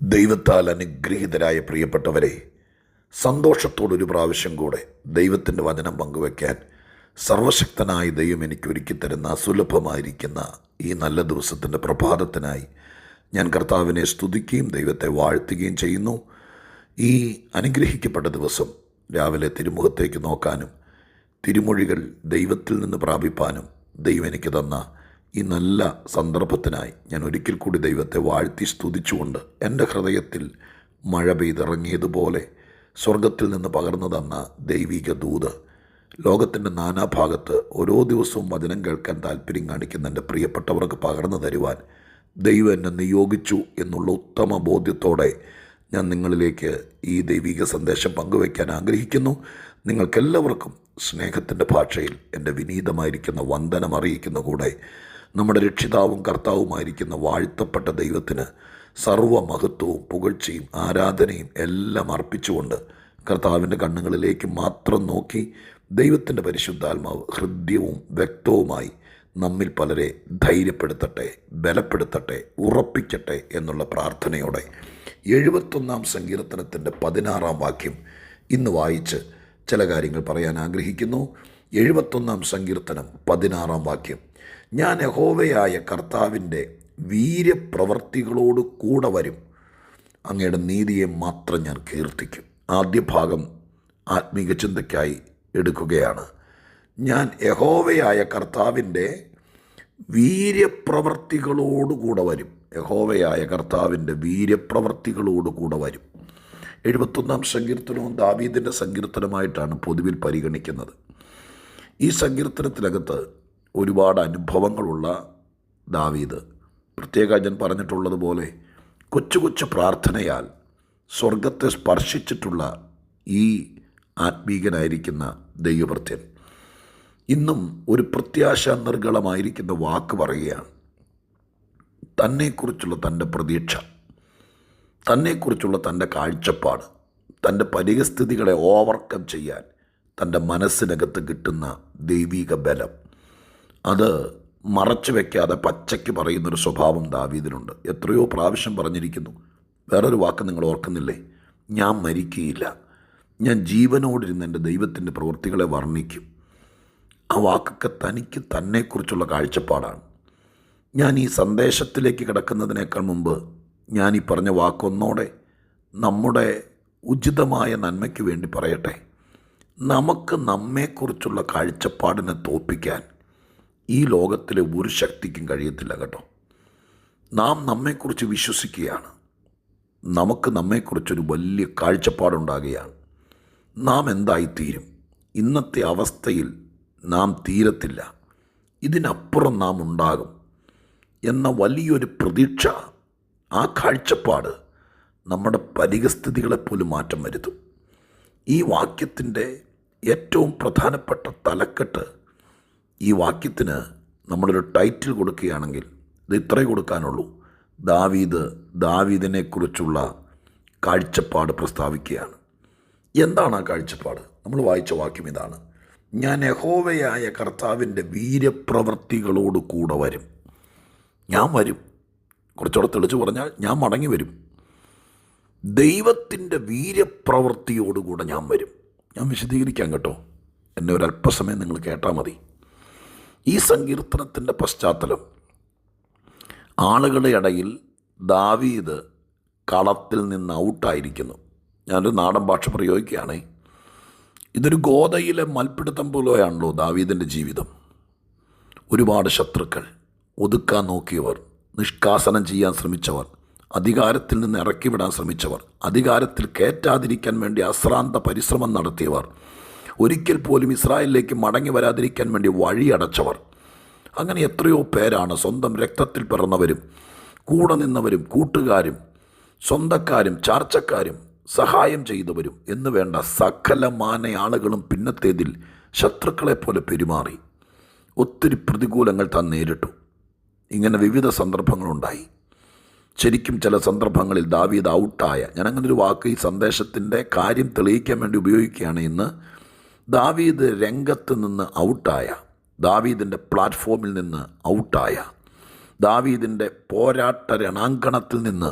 ദൈവത്താൽ അനുഗ്രഹീതരായ പ്രിയപ്പെട്ടവരെ സന്തോഷത്തോടൊരു പ്രാവശ്യം കൂടെ ദൈവത്തിന്റെ വചനം പങ്കുവയ്ക്കാൻ സർവശക്തനായ ദൈവം എനിക്ക് ഒരുക്കി തരുന്ന സുലഭമായിരിക്കുന്ന ഈ നല്ല ദിവസത്തിന്റെ പ്രഭാതത്തിനായി ഞാൻ കർത്താവിനെ സ്തുതിക്കുകയും ദൈവത്തെ വാഴ്ത്തുകയും ചെയ്യുന്നു. ഈ അനുഗ്രഹിക്കപ്പെട്ട ദിവസം രാവിലെ തിരുമുഖത്തേക്ക് നോക്കാനും തിരുമൊഴികൾ ദൈവത്തിൽ നിന്ന് പ്രാപിപ്പാനും ദൈവം എനിക്ക് തന്ന ഈ നല്ല സന്ദർഭത്തിനായി ഞാൻ ഒരിക്കൽ കൂടി ദൈവത്തെ വാഴ്ത്തി സ്തുതിച്ചുകൊണ്ട് എന്റെ ഹൃദയത്തിൽ മഴ പെയ്തിറങ്ങിയതുപോലെ സ്വർഗത്തിൽ നിന്ന് പകർന്നു തന്ന ദൈവിക ദൂത് ലോകത്തിന്റെ നാനാഭാഗത്ത് ഓരോ ദിവസവും വചനം കേൾക്കാൻ താല്പര്യം കാണിക്കുന്ന എന്റെ പ്രിയപ്പെട്ടവർക്ക് പകർന്നു തരുവാൻ ദൈവം എന്നെ നിയോഗിച്ചു എന്നുള്ള ഉത്തമ ബോധ്യത്തോടെ ഞാൻ നിങ്ങളിലേക്ക് ഈ ദൈവിക സന്ദേശം പങ്കുവയ്ക്കാൻ ആഗ്രഹിക്കുന്നു. നിങ്ങൾക്കെല്ലാവർക്കും സ്നേഹത്തിന്റെ ഭാഷയിൽ എന്റെ വിനീതമായിരിക്കുന്ന വന്ദനം അറിയിക്കുന്ന കൂടെ നമ്മുടെ രക്ഷിതാവും കർത്താവുമായിരിക്കുന്ന വാഴ്ത്തപ്പെട്ട ദൈവത്തിന് സർവമഹത്വവും പുകഴ്ചയും ആരാധനയും എല്ലാം അർപ്പിച്ചുകൊണ്ട് കർത്താവിന്റെ കണ്ണുകളിലേക്ക് മാത്രം നോക്കി ദൈവത്തിന്റെ പരിശുദ്ധാത്മാവ് ഹൃദ്യവും വ്യക്തവുമായി നമ്മിൽ പലരെ ധൈര്യപ്പെടുത്തട്ടെ ബലപ്പെടുത്തട്ടെ ഉറപ്പിക്കട്ടെ എന്നുള്ള പ്രാർത്ഥനയോടെ എഴുപത്തൊന്നാം സങ്കീർത്തനത്തിന്റെ പതിനാറാം വാക്യം ഇന്ന് വായിച്ച് ചില കാര്യങ്ങൾ പറയാൻ ആഗ്രഹിക്കുന്നു. എഴുപത്തൊന്നാം സങ്കീർത്തനം പതിനാറാം വാക്യം. ഞാൻ യഹോവയായ കർത്താവിന്റെ വീര്യപ്രവർത്തികളോട് കൂടെ വരും. അങ്ങയുടെ നീതിയെ മാത്രം ഞാൻ കീർത്തിക്കും. ആദ്യ ഭാഗം ആത്മീക ചിന്തയ്ക്കായി എടുക്കുകയാണ്. ഞാൻ യഹോവയായ കർത്താവിന്റെ വീര്യപ്രവർത്തികളോട് കൂടെ വരും. യഹോവയായ കർത്താവിന്റെ വീര്യപ്രവർത്തികളോട് കൂടെ വരും. എഴുപത്തൊന്നാം സങ്കീർത്തനവും ദാവീദിന്റെ സങ്കീർത്തനമായിട്ടാണ് പൊതുവിൽ പരിഗണിക്കുന്നത്. ഈ സങ്കീർത്തനത്തിനകത്ത് ഒരുപാട് അനുഭവങ്ങളുള്ള ദാവീദ്. പ്രത്യേക ഞാൻ പറഞ്ഞിട്ടുള്ളതുപോലെ കൊച്ചു കൊച്ചു പ്രാർത്ഥനയാൽ സ്വർഗത്തെ സ്പർശിച്ചിട്ടുള്ള ഈ ആത്മീകനായിരിക്കുന്ന ദൈവഭൃത്യൻ ഇന്നും ഒരു പ്രത്യാശ നിർഗളമായിരിക്കുന്ന വാക്ക് പറയുകയാണ്. തന്നെക്കുറിച്ചുള്ള തന്റെ പ്രതീക്ഷ തന്നെക്കുറിച്ചുള്ള തന്റെ കാഴ്ചപ്പാട് തന്റെ പരിസ്ഥിതികളെ ഓവർകം ചെയ്യാൻ തന്റെ മനസ്സിനകത്ത് കിട്ടുന്ന ദൈവിക ബലം. അത് മറച്ചു വയ്ക്കാതെ പച്ചയ്ക്ക് പറയുന്നൊരു സ്വഭാവം ദാവീദിനുണ്ട്. എത്രയോ പ്രാവശ്യം പറഞ്ഞിരിക്കുന്നു. വേറൊരു വാക്ക് നിങ്ങൾ ഓർക്കുന്നില്ലേ? ഞാൻ മരിക്കുകയില്ല. ഞാൻ ജീവനോടിരുന്ന് എന്റെ ദൈവത്തിന്റെ പ്രവൃത്തികളെ വർണിക്കും. ആ വാക്കൊക്കെ തനിക്ക് തന്നെക്കുറിച്ചുള്ള കാഴ്ചപ്പാടാണ്. ഞാൻ ഈ സന്ദേശത്തിലേക്ക് കിടക്കുന്നതിനേക്കാൾ മുമ്പ് ഞാൻ ഈ പറഞ്ഞ വാക്കൊന്നോടെ നമ്മുടെ ഉചിതമായ നന്മയ്ക്ക് വേണ്ടി പറയട്ടെ. നമുക്ക് നമ്മെക്കുറിച്ചുള്ള കാഴ്ചപ്പാടിനെ തോൽപ്പിക്കാൻ ഈ ലോകത്തിലെ ഒരു ശക്തിക്കും കഴിയത്തില്ല കേട്ടോ. നാം നമ്മെക്കുറിച്ച് വിശ്വസിക്കുകയാണ്. നമുക്ക് നമ്മെക്കുറിച്ചൊരു വലിയ കാഴ്ചപ്പാടുണ്ടാകുകയാണ്. നാം എന്തായിത്തീരും? ഇന്നത്തെ അവസ്ഥയിൽ നാം തീരത്തില്ല. ഇതിനപ്പുറം നാം ഉണ്ടാകും എന്ന വലിയൊരു പ്രതീക്ഷ ആ കാഴ്ചപ്പാട് നമ്മുടെ പരിഗസ്ഥിതികളെപ്പോലും മാറ്റം വരുത്തും. ഈ വാക്യത്തിന്റെ ഏറ്റവും പ്രധാനപ്പെട്ട തലക്കെട്ട് ഈ വാക്യത്തിന് നമ്മളൊരു ടൈറ്റിൽ കൊടുക്കുകയാണെങ്കിൽ ഇത് ഇത്രേ കൊടുക്കാനുള്ളൂ. ദാവീദ് ദാവീദിനെക്കുറിച്ചുള്ള കാഴ്ചപ്പാട് പ്രസ്താവിക്കുകയാണ്. എന്താണ് ആ കാഴ്ചപ്പാട്? നമ്മൾ വായിച്ച വാക്യം ഇതാണ്. ഞാൻ യഹോവയായ കർത്താവിന്റെ വീര്യപ്രവർത്തികളോട് കൂടെ വരും. ഞാൻ വരും. കുറച്ചുകൂടെ തെളിച്ച് പറഞ്ഞാൽ ഞാൻ മടങ്ങി വരും. ദൈവത്തിന്റെ വീര്യപ്രവൃത്തിയോടുകൂടെ ഞാൻ വരും. ഞാൻ വിശദീകരിക്കാം കേട്ടോ. എന്നെ ഒരല്പസമയം നിങ്ങൾ കേട്ടാൽ മതി. ഈ സങ്കീർത്തനത്തിന്റെ പശ്ചാത്തലം. ആളുകളുടെ ഇടയിൽ ദാവീദ് കളത്തിൽ നിന്ന് ഔട്ടായിരിക്കുന്നു. ഞാനൊരു നാടൻ ഭാഷ പ്രയോഗിക്കുകയാണേ. ഇതൊരു ഗോതയിലെ മൽപ്പിടുത്തം പോലെയാണല്ലോ ദാവീദിന്റെ ജീവിതം. ഒരുപാട് ശത്രുക്കൾ ഒതുക്കാൻ നോക്കിയവർ നിഷ്കാസനം ചെയ്യാൻ ശ്രമിച്ചവർ അധികാരത്തിൽ നിന്ന് ഇറക്കിവിടാൻ ശ്രമിച്ചവർ അധികാരത്തിൽ കയറ്റാതിരിക്കാൻ വേണ്ടി അശ്രാന്ത പരിശ്രമം നടത്തിയവർ ഒരിക്കൽ പോലും ഇസ്രായേലിലേക്ക് മടങ്ങി വരാതിരിക്കാൻ വേണ്ടി വഴിയടച്ചവർ അങ്ങനെ എത്രയോ പേരാണ് സ്വന്തം രക്തത്തിൽ പിറന്നവരും കൂടെ നിന്നവരും കൂട്ടുകാരും സ്വന്തക്കാരും ചാർച്ചക്കാരും സഹായം ചെയ്തവരും എന്ന് വേണ്ട സകലമാന ആളുകളും പിന്നത്തേതിൽ ശത്രുക്കളെപ്പോലെ പെരുമാറി. ഒത്തിരി പ്രതികൂലങ്ങൾ താൻ നേരിട്ടു. ഇങ്ങനെ വിവിധ സന്ദർഭങ്ങളുണ്ടായി. ശരിക്കും ചില സന്ദർഭങ്ങളിൽ ദാവീദ് ഔട്ടായ ഞാനങ്ങനൊരു വാക്ക് ഈ സന്ദേശത്തിന്റെ കാര്യം തെളിയിക്കാൻ വേണ്ടി ഉപയോഗിക്കുകയാണ് ഇന്ന്. ദാവീദ് രംഗത്ത് നിന്ന് ഔട്ടായ ദാവീദിന്റെ പ്ലാറ്റ്ഫോമിൽ നിന്ന് ഔട്ടായ ദാവീദിന്റെ പോരാട്ട രണാങ്കണത്തിൽ നിന്ന്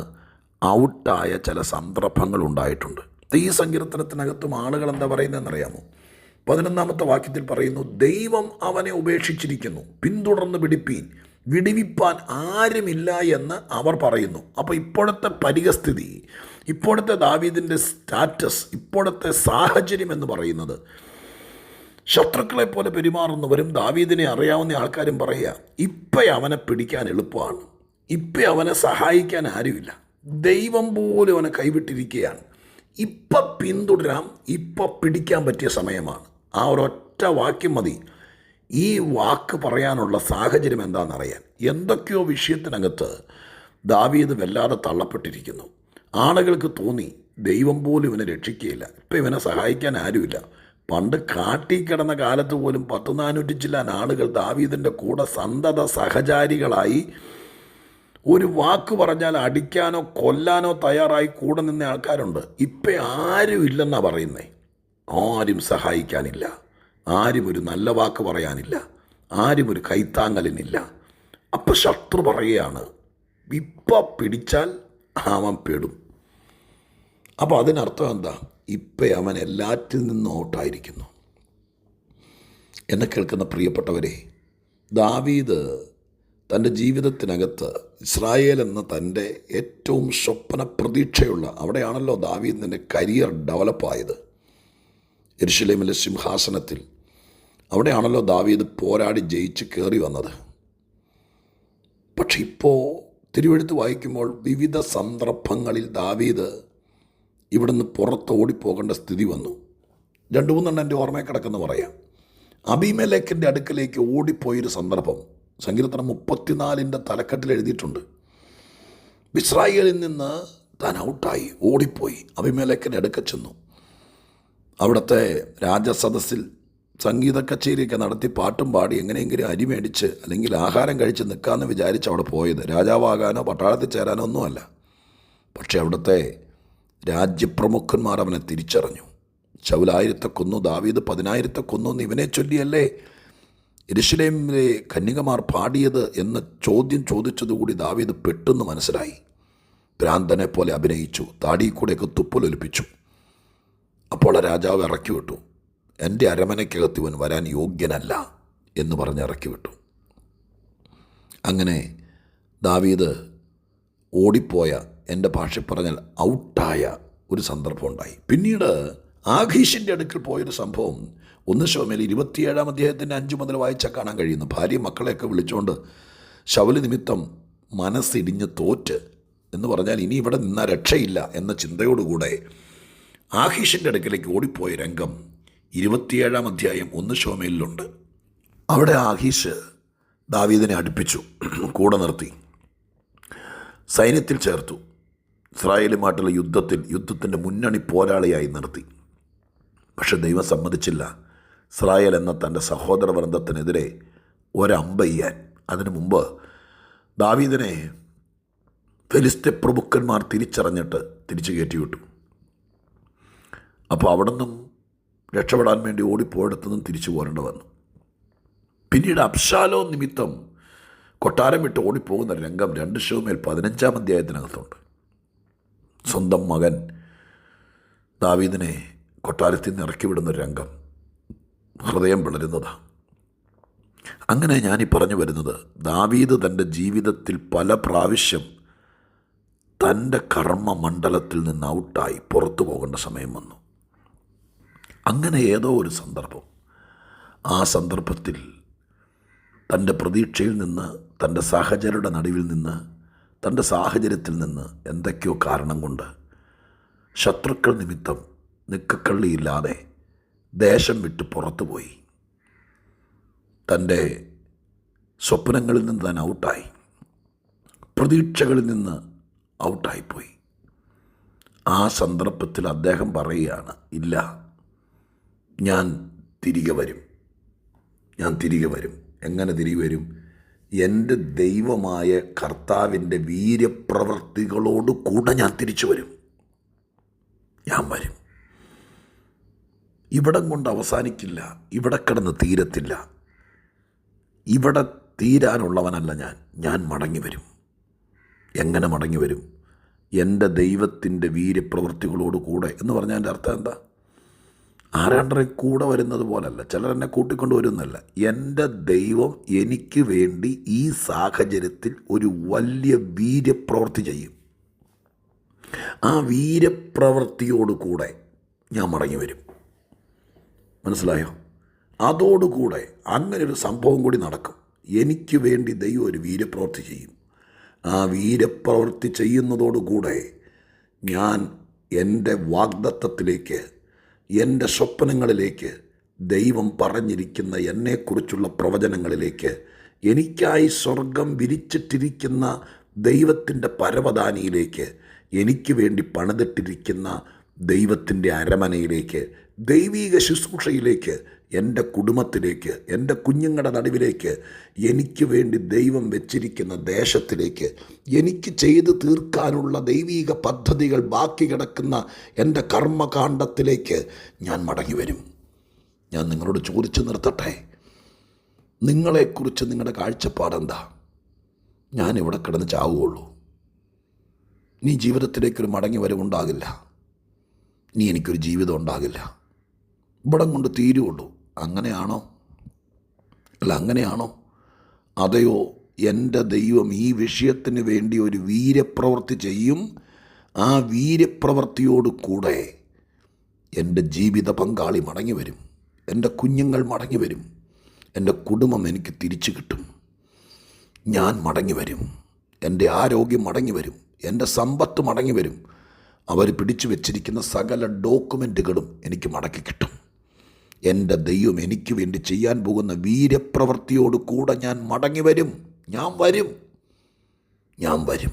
ഔട്ടായ ചില സന്ദർഭങ്ങൾ ഉണ്ടായിട്ടുണ്ട്. ഈ സങ്കീർത്തനത്തിനകത്തും ആളുകൾ എന്താ പറയുന്നതെന്നറിയാമോ പതിനൊന്നാമത്തെ വാക്യത്തിൽ പറയുന്നു ദൈവം അവനെ ഉപേക്ഷിച്ചിരിക്കുന്നു പിന്തുടർന്ന് പിടിപ്പീൻ വിടിവിപ്പാൻ ആരുമില്ല എന്ന് അവർ പറയുന്നു. അപ്പോൾ ഇപ്പോഴത്തെ പരിഗസ്ഥിതി ഇപ്പോഴത്തെ ദാവീദിന്റെ സ്റ്റാറ്റസ് ഇപ്പോഴത്തെ സാഹചര്യം എന്ന് പറയുന്നത് ശത്രുക്കളെ പോലെ പെരുമാറുന്നവരും ദാവീദിനെ അറിയാവുന്ന ആൾക്കാരും പറയുക ഇപ്പം അവനെ പിടിക്കാൻ എളുപ്പമാണ്. ഇപ്പം അവനെ സഹായിക്കാൻ ആരുമില്ല. ദൈവം പോലും അവനെ കൈവിട്ടിരിക്കുകയാണ്. ഇപ്പം പിന്തുടരാം ഇപ്പം പിടിക്കാൻ പറ്റിയ സമയമാണ്. ആ ഒരൊറ്റ വാക്യം മതി. ഈ വാക്ക് പറയാനുള്ള സാഹചര്യം എന്താണെന്നറിയാൻ. എന്തൊക്കെയോ വിഷയത്തിനകത്ത് ദാവീദ് വല്ലാതെ തള്ളപ്പെട്ടിരിക്കുന്നു. ആളുകൾക്ക് തോന്നി ദൈവം പോലും ഇവനെ രക്ഷിക്കുകയില്ല. ഇപ്പം ഇവനെ സഹായിക്കാൻ ആരുമില്ല. പണ്ട് കാട്ടി കിടന്ന കാലത്ത് പോലും പത്ത് നാനൂറ്റി ചില്ലാൻ ആളുകൾ ദാവീദിന്റെ കൂടെ സന്തത സഹചാരികളായി ഒരു വാക്ക് പറഞ്ഞാൽ അടിക്കാനോ കൊല്ലാനോ തയ്യാറായി കൂടെ നിന്ന ആൾക്കാരുണ്ട്. ഇപ്പം ആരും ഇല്ലെന്നാണ് പറയുന്നേ. ആരും സഹായിക്കാനില്ല. ആരും ഒരു നല്ല വാക്ക് പറയാനില്ല. ആരും ഒരു കൈത്താങ്ങലിനില്ല. അപ്പം ശത്രു പറയുകയാണ്. ഇപ്പം പിടിച്ചാൽ അവൻ പെടും. അപ്പോൾ അതിനർത്ഥം എന്താ? ഇപ്പം അവൻ എല്ലാറ്റിൽ നിന്നും ഔട്ടായിരിക്കുന്നു. എന്നെ കേൾക്കുന്ന പ്രിയപ്പെട്ടവരെ ദാവീദ് തന്റെ ജീവിതത്തിനകത്ത് ഇസ്രായേൽ എന്ന തന്റെ ഏറ്റവും സ്വപ്ന പ്രതീക്ഷയുള്ള അവിടെയാണല്ലോ ദാവീദിന്റെ കരിയർ ഡെവലപ്പായത്. എരുഷലേമിലെ സിംഹാസനത്തിൽ അവിടെയാണല്ലോ ദാവീദ് പോരാടി ജയിച്ച് കയറി വന്നത്. പക്ഷെ ഇപ്പോൾ തിരുവെഴുത്ത് വായിക്കുമ്പോൾ വിവിധ സന്ദർഭങ്ങളിൽ ദാവീദ് ഇവിടുന്ന് പുറത്ത് ഓടിപ്പോകേണ്ട സ്ഥിതി വന്നു. രണ്ട് മൂന്നെണ്ണം എന്റെ ഓർമ്മയിൽ കിടക്കുന്ന പറയാം. അബിമലേക്കിന്റെ അടുക്കലേക്ക് ഓടിപ്പോയൊരു സന്ദർഭം സങ്കീർത്തനം മുപ്പത്തിനാലിന്റെ തലക്കെട്ടിൽ എഴുതിയിട്ടുണ്ട്. ഇസ്രായേലിൽ നിന്ന് താൻ ഔട്ടായി ഓടിപ്പോയി. അഭിമലേഖന്റെ അടുക്ക ചെന്നു. അവിടുത്തെ രാജസദസ്സിൽ സംഗീത കച്ചേരിയൊക്കെ നടത്തി പാട്ടും പാടി എങ്ങനെയെങ്കിലും അരി മേടിച്ച് അല്ലെങ്കിൽ ആഹാരം കഴിച്ച് നിൽക്കാമെന്ന് വിചാരിച്ച് അവിടെ പോയത്. രാജാവാകാനോ പട്ടാളത്തിൽ ചേരാനോ ഒന്നുമല്ല. പക്ഷേ അവിടുത്തെ രാജ്യപ്രമുഖന്മാർ അവനെ തിരിച്ചറിഞ്ഞു. ചൗലായിരത്തെ കൊന്നു ദാവീദ് പതിനായിരത്തെ കൊന്നു എന്ന് ഇവനെ ചൊല്ലിയല്ലേ? എരുഷലേമിലെ കന്യകമാർ പാടിയത് എന്ന ചോദ്യം ചോദിച്ചതുകൂടി ദാവീദ് പെട്ടെന്ന് മനസ്സിലായി. ഭ്രാന്തനെ പോലെ അഭിനയിച്ചു താടി കൂടെയൊക്കെ തുപ്പലൊലിപ്പിച്ചു. അപ്പോൾ രാജാവ് ഇറക്കി വിട്ടു. എന്റെ അരമനയ്ക്കകത്ത് ഇവൻ വരാൻ യോഗ്യനല്ല എന്ന് പറഞ്ഞ് ഇറക്കി വിട്ടു. അങ്ങനെ ദാവീദ് ഓടിപ്പോയ എന്റെ ഭാഷ പറഞ്ഞാൽ ഔട്ടായ ഒരു സന്ദർഭം ഉണ്ടായി പിന്നീട് ആഘീഷിന്റെ അടുക്കൽ പോയൊരു സംഭവം. ഒന്ന് ശോമയിൽ ഇരുപത്തിയേഴാം അദ്ദേഹത്തിന്റെ അഞ്ച് മുതൽ വായിച്ചാൽ കാണാൻ കഴിയുന്നു. ഭാര്യ മക്കളെയൊക്കെ വിളിച്ചുകൊണ്ട് ശവൽ നിമിത്തം മനസ്സിടിഞ്ഞ് തോറ്റ് എന്ന് പറഞ്ഞാൽ ഇനി ഇവിടെ നിന്നാൽ രക്ഷയില്ല എന്ന ചിന്തയോടുകൂടെ ആഹീഷിന്റെ അടുക്കലേക്ക് ഓടിപ്പോയ രംഗം ഇരുപത്തിയേഴാം അധ്യായം ഒന്ന് ശോമയിലുണ്ട് അവിടെ ആഹീഷ് ദാവീദിനെ അടുപ്പിച്ചു കൂടെ നിർത്തി സൈന്യത്തിൽ ചേർത്തു. ഇസ്രായേലുമായിട്ടുള്ള യുദ്ധത്തിൽ യുദ്ധത്തിന്റെ മുന്നണി പോരാളിയായി നിർത്തി. പക്ഷെ ദൈവം സമ്മതിച്ചില്ല. ഇസ്രായേൽ എന്ന തന്റെ സഹോദര വൃന്ദത്തിനെതിരെ ഒരമ്പ ചെയ്യാൻ അതിനു മുമ്പ് ദാവീദിനെ ഫെലിസ്ത്യ പ്രഭുക്കന്മാർ തിരിച്ചറിഞ്ഞിട്ട് തിരിച്ചു കയറ്റിവിട്ടു. അപ്പോൾ അവിടെ നിന്നും രക്ഷപ്പെടാൻ വേണ്ടി ഓടിപ്പോയിടത്തുനിന്നും തിരിച്ചു പോരേണ്ടി വന്നു. പിന്നീട് അബ്ഷാലോ നിമിത്തം കൊട്ടാരം വിട്ട് ഓടിപ്പോകുന്ന രംഗം രണ്ട് ഷോമേൽ പതിനഞ്ചാം അധ്യായത്തിനകത്തുണ്ട്. സ്വന്തം മകൻ ദാവീദിനെ കൊട്ടാരത്തിൽ നിന്ന് ഇറക്കി വിടുന്ന രംഗം ഹൃദയം പിളരുന്നതാണ് അങ്ങനെ ഞാനീ പറഞ്ഞു വരുന്നത് ദാവീദ് തന്റെ ജീവിതത്തിൽ പല പ്രാവശ്യം തന്റെ കർമ്മ മണ്ഡലത്തിൽ നിന്ന് ഔട്ടായി പുറത്തു പോകേണ്ട സമയം വന്നു. അങ്ങനെ ഏതോ ഒരു സന്ദർഭം. ആ സന്ദർഭത്തിൽ തന്റെ പ്രതീക്ഷയിൽ നിന്ന് തന്റെ സഹചരുടെ നടുവിൽ നിന്ന് തന്റെ സാഹചര്യത്തിൽ നിന്ന് എന്തൊക്കെയോ കാരണം കൊണ്ട് ശത്രുക്കൾ നിമിത്തം നിക്കക്കള്ളിയില്ലാതെ ദേശം വിട്ട് പുറത്തുപോയി. തന്റെ സ്വപ്നങ്ങളിൽ നിന്ന് താൻ ഔട്ടായി. പ്രതീക്ഷകളിൽ നിന്ന് ഔട്ടായിപ്പോയി. ആ സന്ദർഭത്തിൽ അദ്ദേഹം പറയുകയാണ് ഇല്ല ഞാൻ തിരികെ വരും. ഞാൻ തിരികെ വരും. എങ്ങനെ തിരികെ വരും? എന്റെ ദൈവമായ കർത്താവിന്റെ വീര്യപ്രവർത്തികളോട് കൂടെ ഞാൻ തിരിച്ചു വരും. ഞാൻ വരും. ഇവിടം കൊണ്ട് അവസാനിക്കില്ല. ഇവിടെ കിടന്ന് തീരത്തില്ല. ഇവിടെ തീരാനുള്ളവനല്ല ഞാൻ. ഞാൻ മടങ്ങി വരും. എങ്ങനെ മടങ്ങി വരും? എന്റെ ദൈവത്തിന്റെ വീര്യപ്രവൃത്തികളോട് കൂടെ. എന്ന് പറഞ്ഞാൽ എന്റെ അർത്ഥം എന്താ? ആരാണ്ടറെ കൂടെ വരുന്നത് പോലല്ല. ചിലർ എന്നെ കൂട്ടിക്കൊണ്ട് വരുന്നല്ല എന്റെ ദൈവം എനിക്ക് വേണ്ടി ഈ സാഹചര്യത്തിൽ ഒരു വലിയ വീര്യപ്രവൃത്തി ചെയ്യും. ആ വീര്യപ്രവൃത്തിയോട് കൂടെ ഞാൻ മടങ്ങി വരും. മനസ്സിലായോ? അതോടുകൂടെ അങ്ങനെ ഒരു സംഭവം കൂടി നടക്കും. എനിക്ക് വേണ്ടി ദൈവം ഒരു വീര്യപ്രവൃത്തി ചെയ്യും. ആ വീര്യപ്രവൃത്തി ചെയ്യുന്നതോടുകൂടെ ഞാൻ എന്റെ വാഗ്ദത്തത്തിലേക്ക് എന്റെ സ്വപ്നങ്ങളിലേക്ക് ദൈവം പറഞ്ഞിരിക്കുന്ന എന്നെക്കുറിച്ചുള്ള പ്രവചനങ്ങളിലേക്ക് എനിക്കായി സ്വർഗം വിരിച്ചിട്ടിരിക്കുന്ന ദൈവത്തിന്റെ പരവതാനിയിലേക്ക് എനിക്ക് വേണ്ടി പണിതിട്ടിരിക്കുന്ന ദൈവത്തിന്റെ അരമനയിലേക്ക് ദൈവീക ശുശ്രൂഷയിലേക്ക് എന്റെ കുടുംബത്തിലേക്ക് എന്റെ കുഞ്ഞുങ്ങളുടെ നടുവിലേക്ക് എനിക്ക് വേണ്ടി ദൈവം വെച്ചിരിക്കുന്ന ദേശത്തിലേക്ക് എനിക്ക് ചെയ്തു തീർക്കാനുള്ള ദൈവീക പദ്ധതികൾ ബാക്കി കിടക്കുന്ന എന്റെ കർമ്മകാണ്ഡത്തിലേക്ക് ഞാൻ മടങ്ങി വരും ഞാൻ നിങ്ങളോട് ചോദിച്ചു നിർത്തട്ടെ. നിങ്ങളെക്കുറിച്ച് നിങ്ങളുടെ കാഴ്ചപ്പാടെന്താ ഞാൻ ഇവിടെ കിടന്ന് ചാവുകയുള്ളൂ. നീ ജീവിതത്തിലേക്കൊരു മടങ്ങി വരവുണ്ടാകില്ല നീ എനിക്കൊരു ജീവിതം ഉണ്ടാകില്ല. ഇവിടം കൊണ്ട് തീരുള്ളൂ അങ്ങനെയാണോ? അല്ല അങ്ങനെയാണോ? അതെയോ എന്റെ ദൈവം ഈ വിഷയത്തിന് വേണ്ടി ഒരു വീര്യപ്രവൃത്തി ചെയ്യും? ആ വീര്യപ്രവൃത്തിയോട് കൂടെ എന്റെ ജീവിത പങ്കാളി മടങ്ങി വരും. എന്റെ കുഞ്ഞുങ്ങൾ മടങ്ങി വരും. എന്റെ കുടുംബം എനിക്ക് തിരിച്ചു കിട്ടും. ഞാൻ മടങ്ങി വരും. എന്റെ ആരോഗ്യം മടങ്ങി വരും. എന്റെ സമ്പത്ത് മടങ്ങി വരും. അവർ പിടിച്ചു വെച്ചിരിക്കുന്ന സകല ഡോക്യുമെന്റുകളും എനിക്ക് മടക്കി കിട്ടും. എന്റെ ദൈവം എനിക്ക് വേണ്ടി ചെയ്യാൻ പോകുന്ന വീര്യപ്രവൃത്തിയോട് കൂടെ ഞാൻ മടങ്ങി വരും. ഞാൻ വരും. ഞാൻ വരും.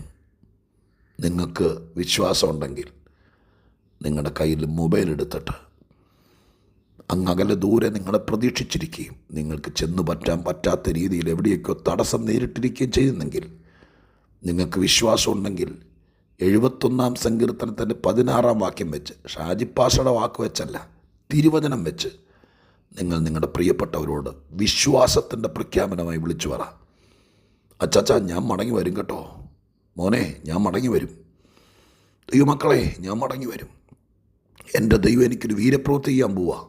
നിങ്ങൾക്ക് വിശ്വാസമുണ്ടെങ്കിൽ നിങ്ങളുടെ കയ്യിൽ മൊബൈൽ എടുത്തിട്ട് അങ്ങകലെ ദൂരെ നിങ്ങളെ പ്രതീക്ഷിച്ചിരിക്കുകയും നിങ്ങൾക്ക് ചെന്നു പറ്റാൻ പറ്റാത്ത രീതിയിൽ എവിടെയൊക്കെയോ തടസ്സം നേരിട്ടിരിക്കുകയും ചെയ്യുന്നെങ്കിൽ നിങ്ങൾക്ക് വിശ്വാസമുണ്ടെങ്കിൽ എഴുപത്തൊന്നാം സങ്കീർത്തനത്തിന്റെ പതിനാറാം വാക്യം വെച്ച് ഷാജിപ്പാഷയുടെ വാക്ക് വെച്ചല്ല തിരുവചനം വെച്ച് നിങ്ങൾ നിങ്ങളുടെ പ്രിയപ്പെട്ടവരോട് വിശ്വാസത്തിന്റെ പ്രഖ്യാപനമായി വിളിച്ചു പറ. അച്ചാച്ചാ ഞാൻ മടങ്ങി വരും കേട്ടോ. മോനെ ഞാൻ മടങ്ങി വരും. ദൈവമക്കളെ ഞാൻ മടങ്ങി വരും. എന്റെ ദൈവം എനിക്കൊരു വീരപ്രവൃത്തി ചെയ്യാൻ പോവാ.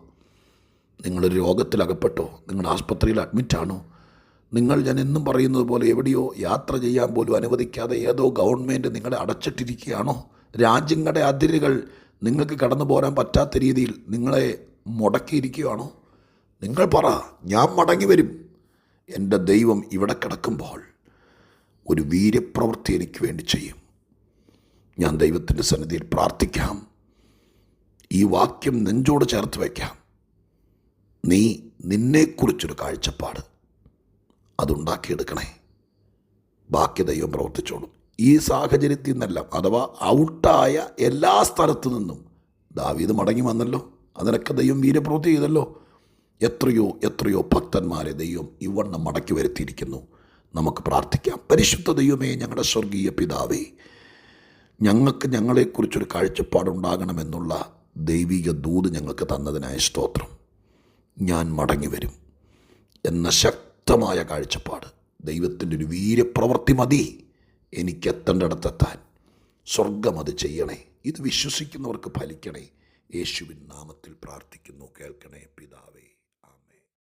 നിങ്ങളൊരു രോഗത്തിലകപ്പെട്ടോ? നിങ്ങളുടെ ആസ്പത്രിയിൽ അഡ്മിറ്റാണോ നിങ്ങൾ ഞാൻ എന്നും പറയുന്നത് പോലെ എവിടെയോ യാത്ര ചെയ്യാൻ പോലും അനുവദിക്കാതെ ഏതോ ഗവൺമെന്റ് നിങ്ങളെ അടച്ചിട്ടിരിക്കുകയാണോ? രാജ്യങ്ങളുടെ അതിരുകൾ നിങ്ങൾക്ക് കടന്നു പോരാൻ പറ്റാത്ത രീതിയിൽ നിങ്ങളെ മുടക്കിയിരിക്കുകയാണോ? നിങ്ങൾ പറ ഞാൻ മടങ്ങി വരും. എന്റെ ദൈവം ഇവിടെ കിടക്കുമ്പോൾ ഒരു വീര്യപ്രവൃത്തി എനിക്ക് വേണ്ടി ചെയ്യും. ഞാൻ ദൈവത്തിന്റെ സന്നിധിയിൽ പ്രാർത്ഥിക്കാം. ഈ വാക്യം നെഞ്ചോട് ചേർത്ത് വയ്ക്കാം. നീ നിന്നെക്കുറിച്ചൊരു കാഴ്ചപ്പാട് അതുണ്ടാക്കിയെടുക്കണേ. ബാക്കി ദൈവം പ്രവർത്തിച്ചോളും. ഈ സാഹചര്യത്തിൽ നിന്നെല്ലാം അഥവാ ഔട്ടായ എല്ലാ സ്ഥലത്തു നിന്നും ദാവീദ് മടങ്ങി വന്നല്ലോ. അതിനൊക്കെ ദൈവം വീര്യപ്രവൃത്തി ചെയ്തല്ലോ. എത്രയോ എത്രയോ ഭക്തന്മാരെ ദൈവം ഇവണ്ണം മടക്കി വരുത്തിയിരിക്കുന്നു. നമുക്ക് പ്രാർത്ഥിക്കാം. പരിശുദ്ധ ദൈവമേ ഞങ്ങളുടെ സ്വർഗീയ പിതാവേ ഞങ്ങൾക്ക് ഞങ്ങളെക്കുറിച്ചൊരു കാഴ്ചപ്പാടുണ്ടാകണമെന്നുള്ള ദൈവിക ദൂത് ഞങ്ങൾക്ക് തന്നതിനായ സ്തോത്രം. ഞാൻ മടങ്ങി വരും. എന്ന ശക്തമായ കാഴ്ചപ്പാട്. ദൈവത്തിന്റെ ഒരു വീര്യപ്രവൃത്തി മതി. എനിക്ക് എത്തേണ്ടിടത്തെത്താൻ. സ്വർഗം അത് ചെയ്യണേ. ഇത് വിശ്വസിക്കുന്നവർക്ക് ഫലിക്കണേ. യേശുവിൻ നാമത്തിൽ പ്രാർത്ഥിക്കുന്നു. കേൾക്കണേ പിതാവേ.